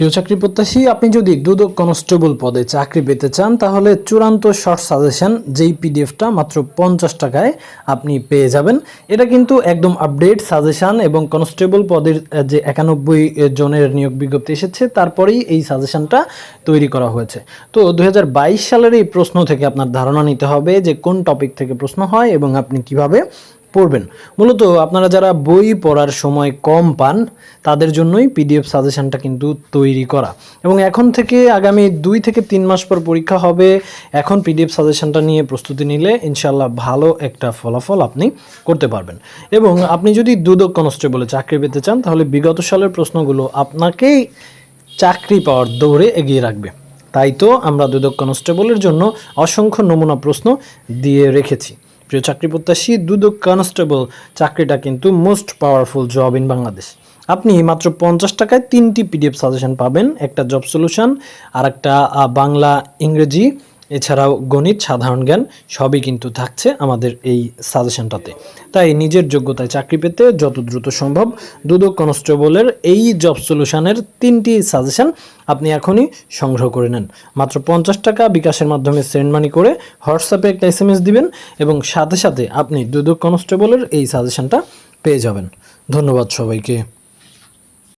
প্রিয় চাকরি প্রত্যাশী, আপনি যদি দুদক কনস্টেবল পদে চাকরি পেতে চান, তাহলে চূড়ান্ত শর্ট সাজেশন যেই পিডিএফটা মাত্র পঞ্চাশ টাকায় আপনি পেয়ে যাবেন। এটা কিন্তু একদম আপডেট সাজেশন এবং কনস্টেবল পদের যে একানব্বই জনের নিয়োগ বিজ্ঞপ্তি এসেছে, তারপরেই এই সাজেশনটা তৈরি করা হয়েছে। তো দু হাজার বাইশ সালের এই প্রশ্ন থেকে আপনার ধারণা নিতে হবে যে কোন টপিক থেকে প্রশ্ন হয় এবং আপনি কীভাবে পড়বেন। মূলত আপনারা যারা বই পড়ার সময় কম পান, তাদের জন্যই পিডিএফ সাজেশনটা কিন্তু তৈরি করা। এবং এখন থেকে আগামী দুই থেকে তিন মাস পর পরীক্ষা হবে, এখন পিডিএফ সাজেশনটা নিয়ে প্রস্তুতি নিলে ইনশাল্লাহ ভালো একটা ফলাফল আপনি করতে পারবেন। এবং আপনি যদি দুদক কনস্টেবলে চাকরি পেতে চান, তাহলে বিগত সালের প্রশ্নগুলো আপনাকেই চাকরি পাওয়ার দৌড়ে এগিয়ে রাখবে। তাই তো আমরা দুদক কনস্টেবলের জন্য অসংখ্য নমুনা প্রশ্ন দিয়ে রেখেছি। প্রিয় চাকরি প্রত্যাশী, দুদক কনস্টেবল, চাকরিটা কিন্তু most powerful job in Bangladesh. আপনি মাত্র পঞ্চাশ টাকায় তিনটি পিডিএফ সাজেশন পাবেন, একটা জব সলিউশন আর একটা বাংলা ইংরেজি। এছাড়াও গণিত, সাধারণ জ্ঞান সবই কিন্তু থাকছে আমাদের এই সাজেশনটাতে। তাই নিজের যোগ্যতায় চাকরি পেতে যত দ্রুত সম্ভব দুদক কনস্টেবলের এই জব সলিউশনের তিনটি সাজেশন আপনি এখনই সংগ্রহ করে নেন। মাত্র পঞ্চাশ টাকা বিকাশের মাধ্যমে সেন্ড মানি করে হোয়াটসঅ্যাপে একটা এস এম এস দিবেন এবং সাথে সাথে আপনি দুদক কনস্টেবলের এই সাজেশনটা পেয়ে যাবেন। ধন্যবাদ সবাইকে।